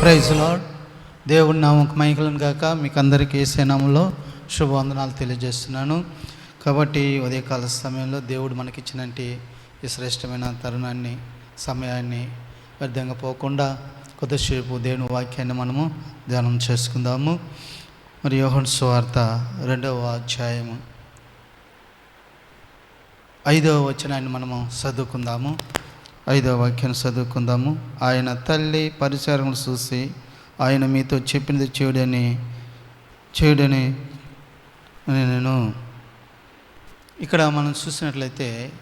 Praise lord దేవుడి నామకు మైకలను కాక మీకు అందరికీ సేనంలో శుభవందనాలు తెలియజేస్తున్నాను. కాబట్టి ఉదయకాల సమయంలో దేవుడు మనకిచ్చినట్టు ఈ శ్రేష్టమైన తరుణాన్ని సమయాన్ని వ్యర్థంగా పోకుండా కొద్దిసేపు దేవుని వాక్యాన్ని మనము ధ్యానం చేసుకుందాము. మరి యోహన్ సువార్త రెండవ అధ్యాయము. ఐదవ వచనాన్ని మనము చదువుకుందాము. ఐదవ వాక్యాన్ని చదువుకుందాము. ఆయన తల్లి పరిచారములు చూసి ఆయన మీతో చెప్పినది చేయుడని చేయుడని నేను ఇక్కడ మనం చూసినట్లయితే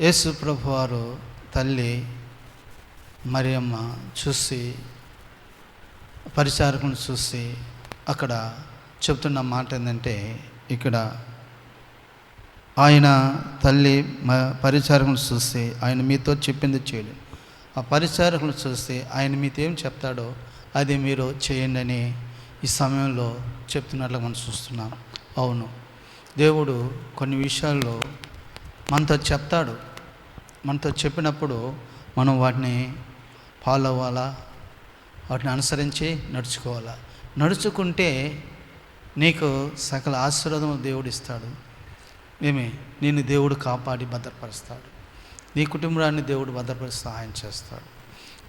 యేసు ప్రభు వారు తల్లి మరియమ్మ చూసి పరిచారకుని చూసి అక్కడ చెప్తున్న మాట ఏంటంటే ఇక్కడ ఆయన తల్లి మ పరిచారకులను చూస్తే ఆయన మీతో చెప్పింది చేయడు. ఆ పరిచారకులను చూస్తే ఆయన మీతో ఏం చెప్తాడో అది మీరు చేయండి అని ఈ సమయంలో చెప్తున్నట్లు మనం చూస్తున్నాం. అవును. దేవుడు కొన్ని విషయాల్లో మనతో చెప్తాడు. మనతో చెప్పినప్పుడు మనం వాటిని ఫాలో అవ్వాలా? వాటిని అనుసరించి నడుచుకోవాలా? నడుచుకుంటే నీకు సకల ఆశీర్వాదం దేవుడు ఇస్తాడు. ఏమి నేను దేవుడు కాపాడి భద్రపరుస్తాడు. నీ కుటుంబాన్ని దేవుడు భద్రపరిచి సహాయం చేస్తాడు.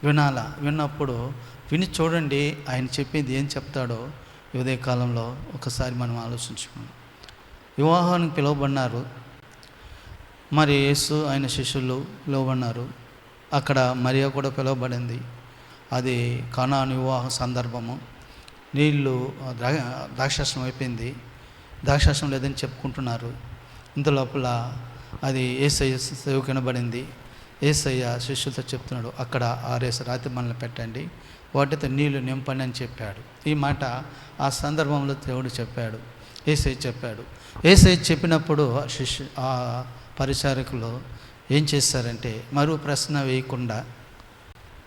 వినాలా విన్నప్పుడు విని చూడండి ఆయన చెప్పేది ఏం చెప్తాడో ఈ కాలంలో ఒకసారి మనం ఆలోచించుకున్నాం వివాహానికి పిలువబడినారు. మరి యేసు ఆయన శిష్యులు పిలువబడినారు. అక్కడ మరియా కూడా పిలువబడింది. అది కణాను వివాహ సందర్భము. నీళ్ళు ద్రా ద్రాక్షాసం అయిపోయింది. ద్రాక్షాసం లేదని చెప్పుకుంటున్నారు. ఇంత లోపల అది ఏసయ్య సేవ కనబడింది ఏసయ్య శిష్యులతో చెప్తున్నాడు అక్కడ ఆరేసి రాతి మనల్ని పెట్టండి వాటితో నీళ్ళు నింపండి అని చెప్పాడు. ఈ మాట ఆ సందర్భంలో దేవుడు చెప్పాడు ఏసై చెప్పాడు. ఏసై చెప్పినప్పుడు ఆ శిష్యు ఆ పరిచారకులు ఏం చేశారంటే మరో ప్రశ్న వేయకుండా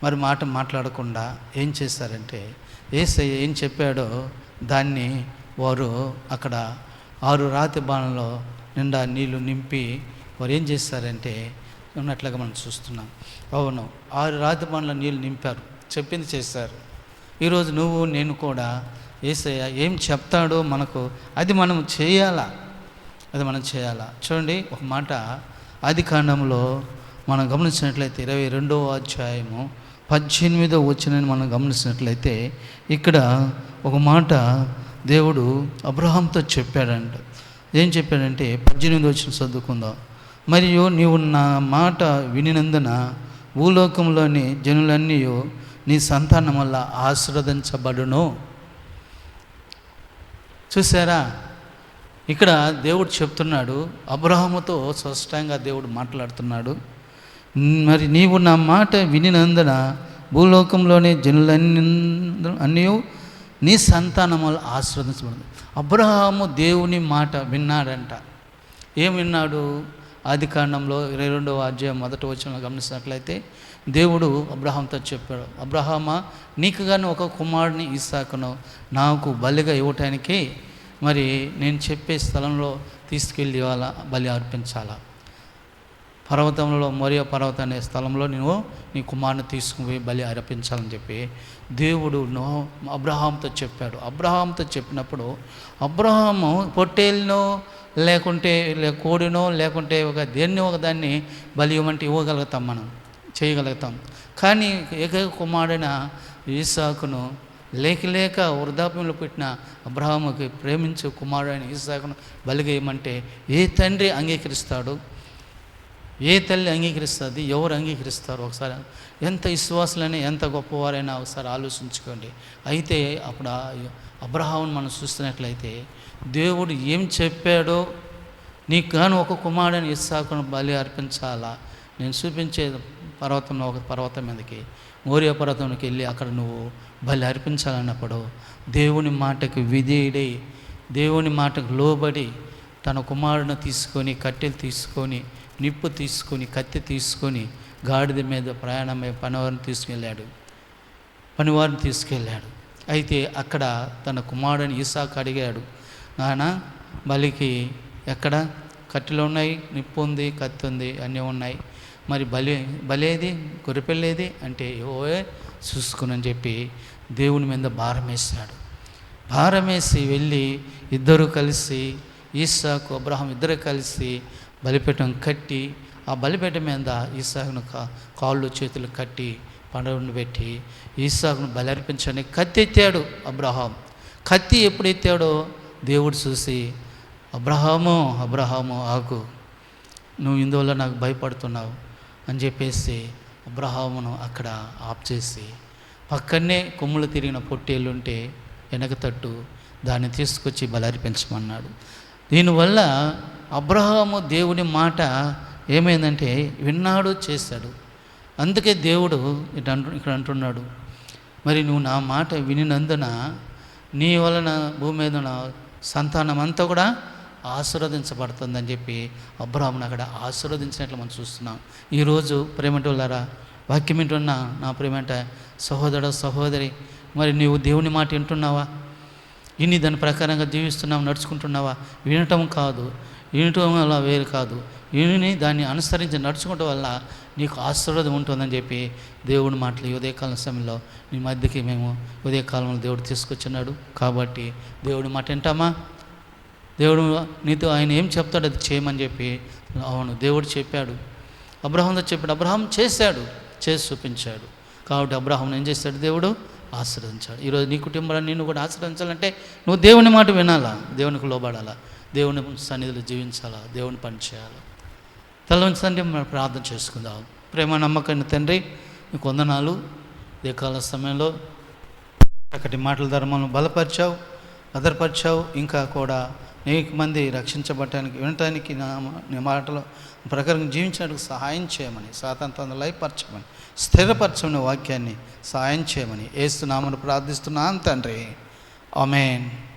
మరి మాట మాట్లాడకుండా ఏం చేశారంటే ఏసై ఏం చెప్పాడో దాన్ని వారు అక్కడ ఆరు రాతి బాణంలో నిండా నీళ్ళు నింపి వారు ఏం చేశారంటే ఉన్నట్లుగా మనం చూస్తున్నాం. అవును ఆరు రాతి పనుల నీళ్ళు నింపారు. చెప్పింది చేశారు. ఈరోజు నువ్వు నేను కూడా ఏసయ్య ఏం చెప్తాడో మనకు అది మనం చేయాలా? అది మనం చేయాలా? చూడండి ఒక మాట ఆది కాండంలో మనం గమనించినట్లయితే ఇరవై రెండవ అధ్యాయము పద్దెనిమిదో వచ్చినని మనం గమనించినట్లయితే ఇక్కడ ఒక మాట దేవుడు అబ్రహాంతో చెప్పాడంట. ఏం చెప్పాడంటే పద్దెనిమిది వచ్చిన చదువుకుందాం మరియు నీవు నా మాట వినినందున భూలోకంలోని జనులన్నీ నీ సంతానం వల్ల ఆశీర్వదించబడును చూసారా ఇక్కడ దేవుడు చెప్తున్నాడు అబ్రహముతో స్పష్టంగా దేవుడు మాట్లాడుతున్నాడు. మరి నీవు నా మాట వినినందున భూలోకంలోని జనులన్నీ అన్నీ నీ సంతానములు ఆస్వాదించబడింది. అబ్రహాము దేవుని మాట విన్నాడంట. ఏం విన్నాడు? ఆది కాండంలో ఇరవై రెండవ అధ్యాయం మొదటి వచ్చిన గమనించినట్లయితే దేవుడు అబ్రహాంతో చెప్పాడు అబ్రహామా నీకు కానీ ఒక కుమారుడిని ఇసాకును నాకు బలిగా ఇవ్వటానికి మరి నేను చెప్పే స్థలంలో తీసుకెళ్ళి ఇవాళ బలి అర్పించాలా? పర్వతంలో మరియు పర్వతం అనే స్థలంలో నేను నీ కుమారుని తీసుకుపోయి బలి అర్పించాలని చెప్పి దేవుడు నో అబ్రహాంతో చెప్పాడు. అబ్రహాంతో చెప్పినప్పుడు అబ్రహాము పొట్టేలినో లేకుంటే లే కోడినో లేకుంటే ఒక దేన్ని ఒక దాన్ని బలి ఇవ్వమంటే ఇవ్వగలుగుతాం మనం చేయగలుగుతాం. కానీ ఏకైక కుమారుడైన ఈసాకును లేక లేక వృద్ధాప్యంలో పెట్టిన అబ్రహాముకి ప్రేమించే కుమారుడైన ఈసాకును బలిగేయమంటే ఏ తండ్రి అంగీకరిస్తాడు? ఏ తల్లి అంగీకరిస్తుంది? ఎవరు అంగీకరిస్తారు ఒకసారి? ఎంత విశ్వాసులైనా ఎంత గొప్పవారైనా ఒకసారి ఆలోచించుకోండి. అయితే అప్పుడు అబ్రహామును మనం చూస్తున్నట్లయితే దేవుడు ఏం చెప్పాడో నీకు కానీ ఒక కుమారుడిని ఇస్సాకును బలి అర్పించాలా? నేను చూపించే పర్వతంలో ఒక పర్వతం మీదకి మోరియా పర్వతంకి వెళ్ళి అక్కడ నువ్వు బలి అర్పించాలన్నప్పుడు దేవుని మాటకు విధేయుడై దేవుని మాటకు లోబడి తన కుమారుడిని తీసుకొని కట్టెలు తీసుకొని నిప్పు తీసుకొని కత్తి తీసుకొని గాడిద మీద ప్రయాణమై పనివారిని తీసుకెళ్ళాడు. పనివారిని తీసుకెళ్ళాడు. అయితే అక్కడ తన కుమారుడిని ఈసాకు అడిగాడు నాన్న బలికి ఎక్కడ? కట్టెలు ఉన్నాయి నిప్పు ఉంది కత్తి ఉంది అన్నీ ఉన్నాయి. మరి బలి బలేది గొర్రెపిల్లేది అంటే ఓయే చూసుకునని చెప్పి దేవుని మీద భారం వేశాడు. భారం వేసి వెళ్ళి ఇద్దరు కలిసి ఈసాకు అబ్రహం ఇద్దరు కలిసి బలిపీఠం కట్టి ఆ బలిపీఠం మీద ఈసాగును కా కాళ్ళు చేతులు కట్టి పండుగను పెట్టి ఈసాగును బలి అర్పించని కత్తి ఎత్తాడు అబ్రహాం. కత్తి ఎప్పుడు ఎత్తాడో దేవుడు చూసి అబ్రహాము అబ్రహాము ఆకు నువ్వు ఇందువల్ల నాకు భయపడుతున్నావు. అని చెప్పేసి అబ్రహామును అక్కడ ఆఫ్ చేసి పక్కనే కొమ్ములు తిరిగిన పొట్టేళ్ళుంటే వెనక తట్టు దాన్ని తీసుకొచ్చి బలర్పించమన్నాడు. దీనివల్ల అబ్రహాము దేవుని మాట ఏమైందంటే విన్నాడు చేశాడు. అందుకే దేవుడు ఇటు అంటు ఇక్కడ అంటున్నాడు మరి నువ్వు నా మాట వినినందున నీ వలన భూమి మీద నా సంతానం అంతా కూడా ఆశీర్వదించబడుతుందని చెప్పి అబ్రహామును అక్కడ ఆశీర్వదించినట్లు మనం చూస్తున్నాం. ఈరోజు ప్రేమటోళ్ళారా వాక్యం వింటున్నా నా ప్రేమంట సహోదర సహోదరి మరి నీవు దేవుని మాట వింటున్నావా? ఇన్ని దాని ప్రకారంగా జీవిస్తున్నావు నడుచుకుంటున్నావా? వినటం కాదు. వినటం వల్ల వేరు కాదు. విని దాన్ని అనుసరించి నడుచుకోవటం వల్ల నీకు ఆశీర్వాదం ఉంటుందని చెప్పి దేవుడి మాటలు ఉదయకాలం సమయంలో నీ మధ్యకి మేము ఉదయకాలంలో దేవుడు తీసుకొచ్చున్నాడు కాబట్టి దేవుడి మాట వింటామా? దేవుడు నీతో ఆయన ఏం చెప్తాడు అది చేయమని చెప్పి అవును దేవుడు చెప్పాడు. అబ్రహంతో చెప్పాడు. అబ్రహం చేశాడు. చేసి చూపించాడు. కాబట్టి అబ్రహం ఏం చేశాడు దేవుడు? ఆశ్రయించాడు ఈరోజు నీ కుటుంబాన్ని నిన్ను కూడా ఆశ్రయించాలంటే నువ్వు దేవుని మాట వినాలా? దేవునికి లోబడాలా? దేవుని సన్నిధిలో జీవించాలా? దేవుని పని చేయాలా? తలవంచండి మనం ప్రార్థన చేసుకుందాం. ప్రేమ నమ్మకాన్ని తండ్రి నీకు వందనాలు ఈ సమయంలో చక్కటి మాటల ధర్మాలను బలపరిచావు భద్రపరిచావు ఇంకా కూడా అనేక మంది రక్షించబడటానికి వినటానికి నా మాటలో ప్రకారం జీవించడానికి సహాయం చేయమని స్వాతంత్రం లయపరచమని స్థిరపరచమని వాక్యాన్ని సహాయం చేయమని ఏస్తున్నామని ప్రార్థిస్తున్నాను తండ్రి. ఆమెన్.